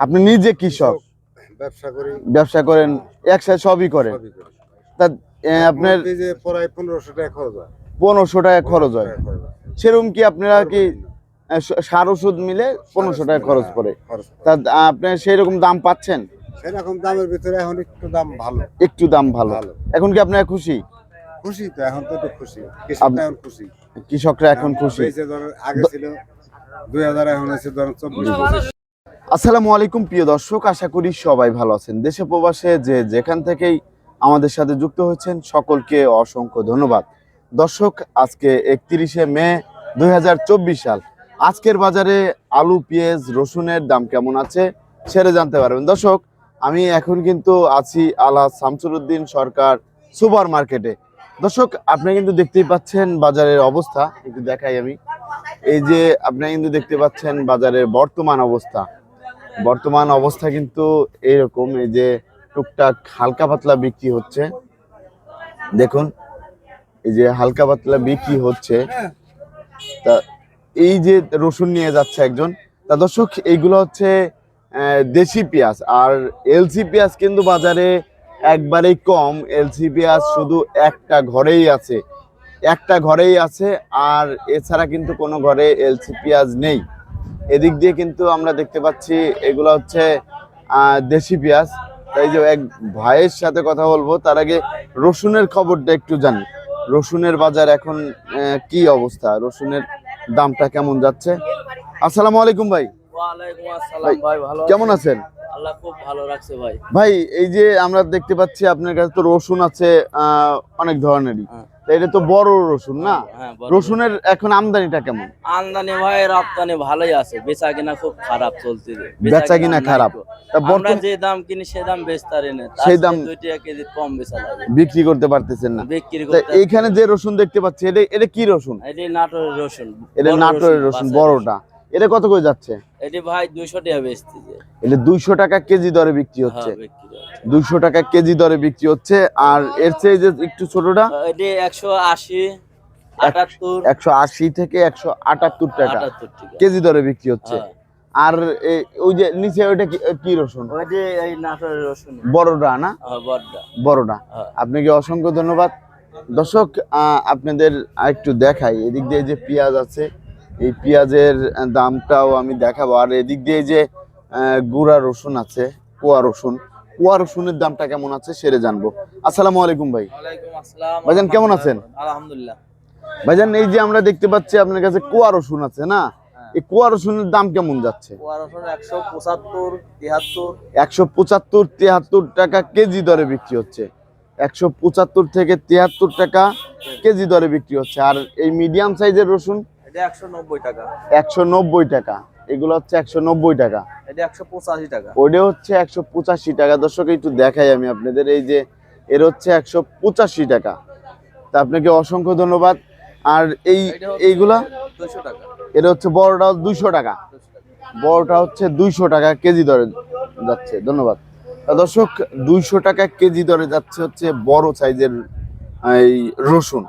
আপনি নিজে কৃষক? ব্যবসা করি। ব্যবসা করেন একসাথে সবই করেন? তা আপনার প্রায় পনেরোশো টাকা খরচ হয়। পনেরোশো টাকা খরচ হয়। হয়। সেরকম কি আপনারা কি সার ওষুধ মিলে পনেরোশো টাকা খরচ পড়ে খরচ তা আপনি সেই রকম দাম পাচ্ছেন? সেরকম দামের ভিতরে এখন একটু দাম ভালো। একটু দাম ভালো। এখন কি আপনারা খুশি? খুশি তো এখন তো একটু খুশি। এখন খুশি। কৃষকরা এখন খুশি। আগে ছিল দুই হাজার এখন হচ্ছে ধরেন চব্বিশ। আসসালামু আলাইকুম, প্রিয় দর্শক, আশা করি সবাই ভালো আছেন। দেশে প্রবাসে যে যেখান থেকেই আমাদের সাথে যুক্ত হয়েছেন, সকলকে অসংখ্য ধন্যবাদ। দর্শক, আজকে একত্রিশে মে দু হাজার চব্বিশ সাল। আজকের বাজারে আলু, পেঁয়াজ, রসুনের দাম কেমন আছে সেটা জানতে পারবেন। দর্শক, আমি এখন কিন্তু আছি আলা শামসুরউদ্দিন সরকার সুপার মার্কেটে দর্শক, আপনি কিন্তু দেখতেই পাচ্ছেন বাজারের অবস্থা। একটু দেখাই আমি। এই যে আপনি কিন্তু দেখতে পাচ্ছেন বাজারের বর্তমান অবস্থা। বর্তমান অবস্থা কিন্তু এইরকম, এই যে টুকটাক হালকা পাতলা বিক্রি হচ্ছে। দেখুন, এই যে হালকা পাতলা বিক্রি হচ্ছে। তা এই যে রসুন নিয়ে যাচ্ছে একজন, তা দর্শক, এইগুলো হচ্ছে দেশি পেঁয়াজ। আর এলসি পেঁয়াজ কিন্তু বাজারে একবারেই কম। এলসি পেঁয়াজ শুধু একটা ঘরেই আছে। একটা ঘরেই আছে, আর এছাড়া কিন্তু কোনো ঘরে এলসি পেঁয়াজ নেই। এদিক দিয়ে কিন্তু আমরা দেখতে পাচ্ছি এগুলো হচ্ছে দেশি পেঁয়াজ। তাই যে এক ভাইয়ের সাথে কথা বলব তার আগে রসুনের খবরটা একটু জানি। রসুনের বাজার এখন কি অবস্থা? রসুনের দামটা কেমন যাচ্ছে? আসসালামু আলাইকুম ভাই। কেমন আছেন? আল্লাহ খুব ভালো রাখছে ভাই। ভাই এই যে আমরা দেখতে পাচ্ছি আপনার কাছে তো রসুন আছে আহ, অনেক ধরনেরই। হ্যাঁ। এটা তো বড় রসুন না? হ্যাঁ রসুনের এখন আমদানিটা কেমন? আমদানি ভাই রপ্তানি ভালোই আছে। বেচা কিনা খুব খারাপ চলছে। বেচা কিনা খারাপ। আমরা যে দাম কিনি সে দাম বেচতারি না। সেই দাম- দুই টাকা কেজি কম বেচা লাগে বিক্রি করতে পারতেছেন না। বিক্রি করতে এইখানে যে রসুন দেখতে পাচ্ছি এটা এটা কি রসুন? এটা নাটোরের রসুন। এটা নাটোরের রসুন বড়টা। এটা কত করে যাচ্ছে? এটা ভাই দুইশো টাকা বেচতেছে এটা দুইশো টাকা কেজি দরে বিক্রি হচ্ছে। হ্যাঁ বিক্রি হচ্ছে। দুইশো টাকা কেজি দরে বিক্রি হচ্ছে। আর এর চেয়ে যে একটু ছোটটা? এটি একশো আশি আটাত্তর। একশো আশি থেকে একশো আটাত্তর টাকা কেজি দরে বিক্রি হচ্ছে। হ্যাঁ। আর ওই যে নিচে ওইটা কি- রসুন? ওইটি এই নাটোরের রসুন। বড়টা না? হ্যাঁ, বড়টা বড়টা। আপনাকে অসংখ্য ধন্যবাদ। দর্শক আপনাদের একটু দেখাই। এদিক দিয়ে যে পেঁয়াজ আছে এই পেঁয়াজের দামটাও আমি দেখাবো। আর এদিক দিয়ে যে আহ, গুঁড়া রসুন আছে কুয়া রসুন কুয়া রসুনের দামটা কেমন আছে সেটা জানব। আসসালামু আলাইকুম ভাই। ভাইজান, কেমন আছেন? আলহামদুলিল্লাহ। ভাইজান এই যে আমরা দেখতে পাচ্ছি আপনার কাছে কুয়া রসুন আছে না? এই কুয়া রসুনের দাম কেমন যাচ্ছে? একশো পঁচাত্তর তিয়াত্তর একশো পঁচাত্তর তিয়াত্তর টাকা কেজি দরে বিক্রি হচ্ছে। একশো পঁচাত্তর থেকে তিয়াত্তর টাকা কেজি দরে বিক্রি হচ্ছে। আর এই মিডিয়াম সাইজের রসুন এটা একশো নব্বই টাকা। একশো নব্বই টাকা। এগুলো হচ্ছে একশো নব্বই টাকা। এটা একশো পঁচাশি টাকা। ওটা হচ্ছে একশো পঁচাশি টাকা। দর্শক একটু দেখাই আমি আপনাদের। এই যে এর হচ্ছে একশো পঁচাশি টাকা। তা আপনাকে অসংখ্য ধন্যবাদ। আর এই এইগুলা? দুশো টাকা। এটা হচ্ছে বড়টা দুইশো টাকা। বড়টা হচ্ছে দুইশো টাকা কেজি দরে যাচ্ছে। ধন্যবাদ। দর্শক দুইশো টাকা কেজি দরে যাচ্ছে হচ্ছে বড় সাইজের এই রসুন।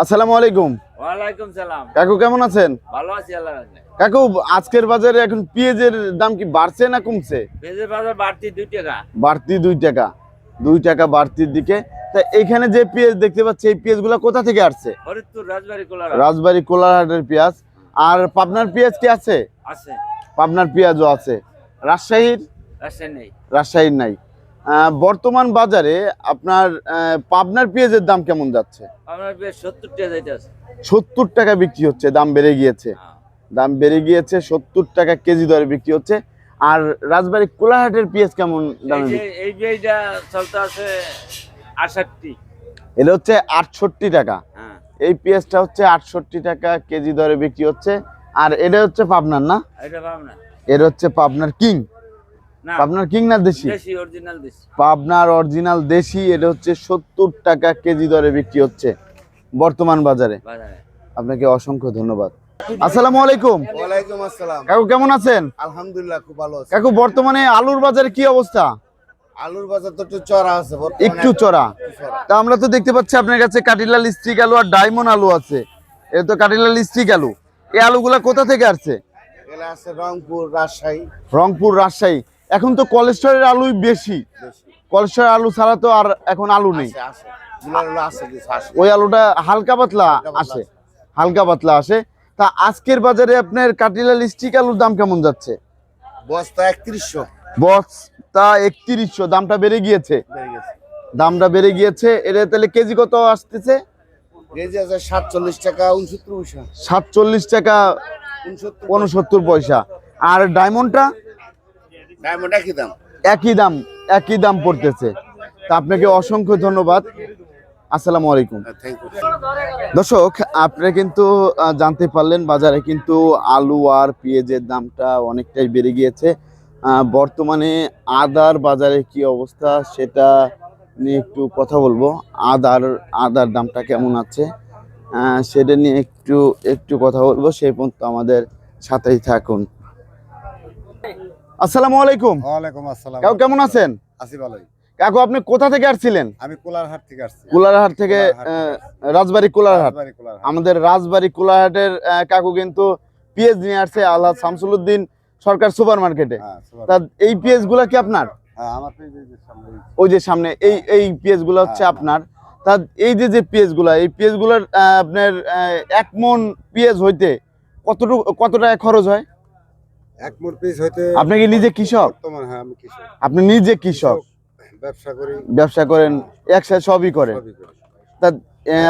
আসসালামু আলাইকুম। ওয়ালাইকুম সালাম। কাকু কেমন আছেন? ভালো আছি আল্লাহ কাকু আজকের বাজারে এখন পেঁয়াজের দাম কি বাড়ছে না কমছে? ভেজের বাজার বাড়তি দুই টাকা। বাড়তি দুই টাকা। দুই টাকা বাড়তির দিকে। তা এইখানে যে পেঁয়াজ দেখতে পাচ্ছি এই পেঁয়াজগুলো কোথা থেকে আসছে? রাজবাড়ি কোলার রাজবাড়ী কোলারহাটের পেঁয়াজ। আর পাবনার পেঁয়াজ কি আছে? আছে। পাবনার পেঁয়াজও আছে। রাজশাহীর? রাজশাহী নেই। রাজশাহীর নাই। বর্তমান বাজারে আপনার পাবনার পেঁয়াজের দাম কেমন যাচ্ছে? আপনার বেশ সত্তর টাকা সত্তর টাকা বিক্রি হচ্ছে দাম বেড়ে গিয়েছে। দাম বেড়ে গিয়েছে সত্তর টাকা কেজি দরে বিক্রি হচ্ছে। আর রাজবাড়ী কোলাহাটের পেঁয়াজ কেমন দামে এই যে এইটা চলতে আছে এটা হচ্ছে আটষট্টি টাকা। হ্যাঁ। এই পেঁয়াজটা হচ্ছে আটষট্টি টাকা কেজি দরে বিক্রি হচ্ছে। আর এটা হচ্ছে পাবনার না? এটা পাব না এর হচ্ছে পাবনার কিং। পাবনার কিং না দেশি? দেশি অরিজিনাল দেশি। পাবনার অরিজিনাল দেশি এটা হচ্ছে সত্তর টাকা কেজি দরে বিক্রি হচ্ছে বর্তমান বাজারে। বাজারে। আপনাকে অসংখ্য ধন্যবাদ। আসসালামু আলাইকুম। ওয়ালাইকুম আসসালাম। কাকু কেমন আছেন? আলহামদুলিল্লাহ খুব ভালো আছে। কাকু বর্তমানে আলুর বাজারে কি অবস্থা? আলুর বাজার তো একটু চড়া আছে বর্তমানে একটু চড়া। তা আমরা তো দেখতে পাচ্ছি আপনার কাছে কাটিলাল স্টিক আলু আর ডায়মন্ড আলু আছে। এটা তো কাটিলাল স্টিক আলু। এই আলুগুলা কোথা থেকে আসছে? রংপুর রাজশাহী। রংপুর রাজশাহী। এখন তো কোলেস্টরের আলুই বেশি। কোলেস্টরের আলু ছাড়া তো আর এখন আলু নেই। ওই আলুটা হালকা পাতলা আসে। হালকা পাতলা আসে। তা আজকের বাজারে আপনার কাটিলাল স্টিক আলুর দাম কেমন যাচ্ছে? বস্তা একত্রিশশো। বস্তা একত্রিশশো দামটা বেড়ে গিয়েছে। দামটা বেড়ে গিয়েছে। এটা তাহলে কেজি কত আসতেছে? সাতচল্লিশ টাকা উনসত্তর পয়সা। সাতচল্লিশ টাকা উনসত্তর পয়সা। আর ডায়মন্ডটা ডায়মন্ড একই দাম? একই দাম একই দাম পড়তেছে। তা আপনাকে অসংখ্য ধন্যবাদ। আসসালামু আলাইকুম। থ্যাংক ইউ দর্শক আপনারা কিন্তু জানতে পারলেন বাজারে কিন্তু আলু আর পেঁয়াজের দামটা অনেকটাই বেড়ে গিয়েছে। বর্তমানে আদার বাজারে কি অবস্থা সেটা নিয়ে একটু কথা বলব। আদার আদার দামটা কেমন আছে? সেটা নিয়ে একটু একটু কথা বলব। সেই পর্যন্ত আমাদের সাথেই থাকুন। আসসালামু আলাইকুম। ওয়ালাইকুম আসসালাম। কাকু কেমন আছেন? আছি ভালোই। কাকু আপনি কোথা থেকে আসছিলেন? আমি কোলারহাট থেকে আসছি। কুলারহাট থেকে রাজবাড়ী কুলারহাট। আমাদের রাজবাড়ী কোলাহাটের কাকু কিন্তু পেঁয়াজ নিয়ে আসছে আল্লাহ শামসুলউদ্দিন সরকার সুপার মার্কেটে হ্যাঁ তা এই পেঁয়াজগুলা কি আপনার হ্যাঁ ওই যে সামনে এই এই পেঁয়াজগুলা হচ্ছে হ্যাঁ, আপনার। তা এই যে যে পেঁয়াজগুলা এই পেঁয়াজগুলার আপনার এক মন পেঁয়াজ হইতে কতটুকু কত টাকা খরচ হয়? এক মোট পিস হইতে আপনি কি নিজে কৃষক? বর্তমান হ্যাঁ আমি কৃষক। আপনি নিজে কৃষক? ব্যবসা করি। ব্যবসা করেন একসাথে সবই করেন? সবই করি। তা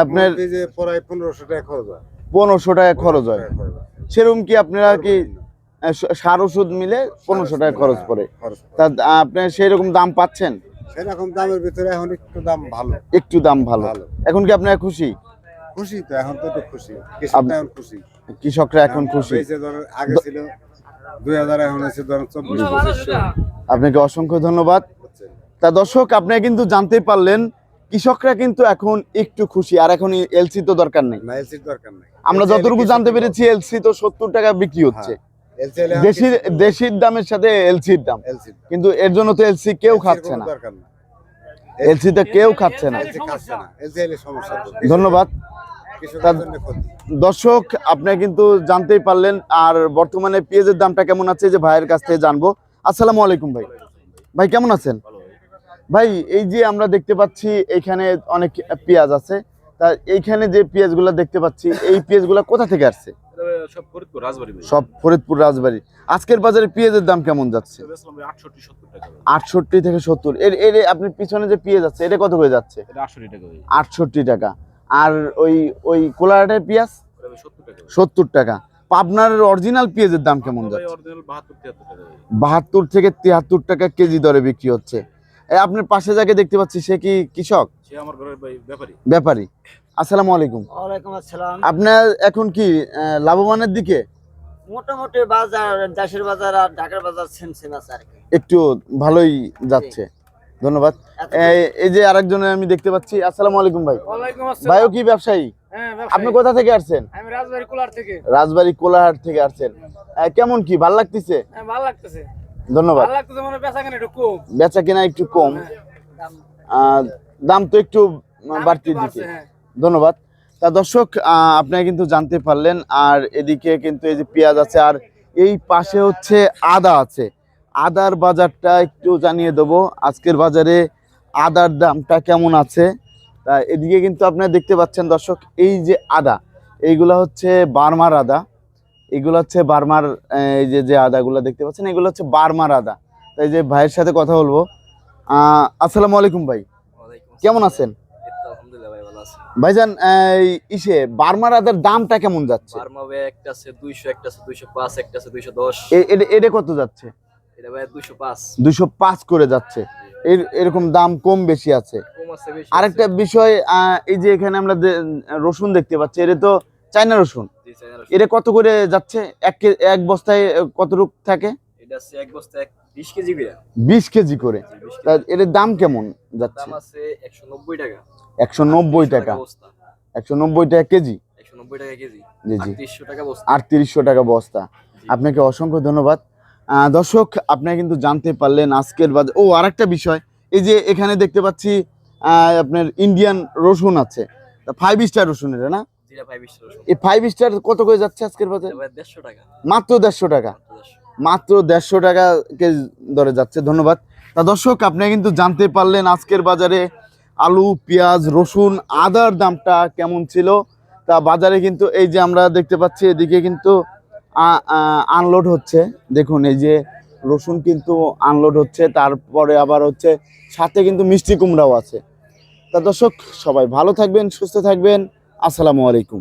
আপনার মোট পিসে প্রায় পনেরোশো টাকা খরচ হয়। পনেরোশো টাকা খরচ হয়। খরচ হয়। সেরকম কি আপনারা কি আহ, সার ওষুধ মিলে পনেরোশো টাকা খরচ পড়ে? খরচ পড়ে। তা আপনি সেই রকম দাম পাচ্ছেন? সেরকম দামের ভিতরে এখন একটু দাম ভালো। একটু দাম ভালো। ভালো। এখন কি আপনারা খুশি? খুশি তো এখন তো একটু খুশি। কৃষকটা এখন খুশি। কৃষকরা এখন খুশি। বেঁচে আগে ছিল দুই হাজার এখন হয়েছে ধরো চব্বিশ। আপনাকে অসংখ্য ধন্যবাদ। তা দর্শক আপনারা কিন্তু জানতে পারলেন কৃষকরা কিন্তু এখন একটু খুশি আর এখন এলসি তো দরকার নেই। না দরকার নাই। আমরা যতটুকু জানতে পেরেছি এলসি তো সত্তর টাকা বিক্রি হচ্ছে। এলসি দেশির দামের সাথে এলসির দাম। কিন্তু এর জন্য তো এলসি কেউ খাচ্ছে না। এলসি তে কেউ খাচ্ছে না। ধন্যবাদ। দর্শক আপনি কিন্তু জানতেই পারলেন আর বর্তমানে পেঁয়াজের দামটা কেমন আছে যে ভাইয়ের কাছ থেকে জানব। আসসালামু আলাইকুম ভাই। ভাই কেমন আছেন? ভাই এই যে আমরা দেখতে পাচ্ছি এখানে অনেক পেঁয়াজ আছে। তা এইখানে যে পেঁয়াজগুলো দেখতে পাচ্ছি এই পেঁয়াজগুলো কোথা থেকে আসছে? সব ফরিদপুর রাজবাড়ি ভাই সব ফরিদপুর রাজবাড়ি। আজকের বাজারে পেঁয়াজের দাম কেমন যাচ্ছে? আটষট্টি থেকে সত্তর। এর এর আপনি পিছনে যে পেঁয়াজ আছে এটা কত করে যাচ্ছে? আটষট্টি টাকা। আর ওই ওই কোলাহাটের পেঁয়াজ? সত্তর টাকা। পাবনার অরিজিনাল পেঁয়াজের দাম কেমন যাচ্ছে? বাহাত্তর থেকে তিয়াত্তর টাকা কেজি দরে বিক্রি হচ্ছে। আপনার পাশে যাকে দেখতে পাচ্ছি সে কি কৃষক? সে আমার ঘরের ভাই ব্যাপারী। আসসালামু আলাইকুম। ওয়ালাইকুম আসসালাম। আপনার এখন কি আহ, লাভবানের দিকে? মোটামুটি বাজার দেশের বাজার আর ঢাকার বাজার সেম সেম আছে আর কি। একটু ভালোই যাচ্ছে। ধন্যবাদ। এই- যে আরেকজনের আমি দেখতে পাচ্ছি। আসসালামু আলাইকুম ভাই। ভাইও কি ব্যবসায়ী? হ্যাঁ আপনি কোথা থেকে আসছেন? আমি রাজবাড়ি কুলার থেকে। রাজবাড়ী কোলাহাট থেকে আসছেন। কেমন কি? ভালো লাগতেছে? হ্যাঁ, লাগতেছে। ধন্যবাদ। ভালো লাগতেছে মানে বেচা কেন একটু কম। বেচা কেনা একটু কম। দাম- তো একটু বাড়তি দিকে। হ্যাঁ। ধন্যবাদ। তা দর্শক আপনারা কিন্তু জানতে পারলেন আর এদিকে কিন্তু এই যে পেঁয়াজ আছে আর এই পাশে হচ্ছে আদা আছে। আদার বাজারটা একটু জানিয়ে দেবো। আজকের বাজারে আদার দামটা কেমন আছে? তা এদিকে কিন্তু আপনারা দেখতে পাচ্ছেন দর্শক এই যে আদা এইগুলা হচ্ছে বার্মার আদা। এগুলো হচ্ছে বার্মার এই যে যে আদাগুলো দেখতে পাচ্ছেন এগুলো হচ্ছে বার্মার আদা। তাই যে ভাইয়ের সাথে কথা বলব। আসসালামু আলাইকুম ভাই। কেমন আছেন? ভাইজান ইসে বার্মার আদার দামটা কেমন যাচ্ছে? বার্মা একটা আছে দুইশো একটা আছে দুইশো পাঁচ একটা আছে দুইশো দশ। এটা কত যাচ্ছে? দুশো পাঁচ। করে যাচ্ছে। এর এরকম দাম কম বেশি আছে। আরেকটা বিষয় এই যে এখানে আমরা রসুন দেখতে পাচ্ছি এটা তো চাইনা রসুন। আছে। চায়না রসুন। এটা কত করে যাচ্ছে? এক এক বস্তায় থাকে? এক বস্তা এক বিশ কেজি করে। বিশ কেজি করে। জি, 20 তা কেজি। এর দাম কেমন যাচ্ছে? একশো নব্বই টাকা। একশো নব্বই টাকা। কেজি? আটত্রিশশো টাকা বস্তা। আপনাকে অসংখ্য ধন্যবাদ। দর্শক আপনারা কিন্তু জানতে পারলেন আজকের বাজার ও আরেকটা বিষয়। এই যে এখানে দেখতে পাচ্ছি আপনার ইন্ডিয়ান রসুন আছে। ফাইভ স্টার রসুন এটা না? ফাইভ স্টার এই ফাইভ স্টার কত করে যাচ্ছে আজকের বাজারে? দেড়শো টাকা। মাত্র দেড়শো টাকা। মাত্র দেড়শো। টাকা কেজি দরে যাচ্ছে ধন্যবাদ। তা দর্শক আপনি কিন্তু জানতে পারলেন আজকের বাজারে আলু পেঁয়াজ রসুন আদার দামটা কেমন ছিল। তা বাজারে কিন্তু এই যে আমরা দেখতে পাচ্ছি এদিকে কিন্তু আনলোড হচ্ছে। দেখুন, এই যে রসুন কিন্তু আনলোড হচ্ছে, তারপরে আবার হচ্ছে, সাথে কিন্তু মিষ্টি কুমড়াও আছে। তা দর্শক, সবাই ভালো থাকবেন, সুস্থ থাকবেন। আসসালামু আলাইকুম।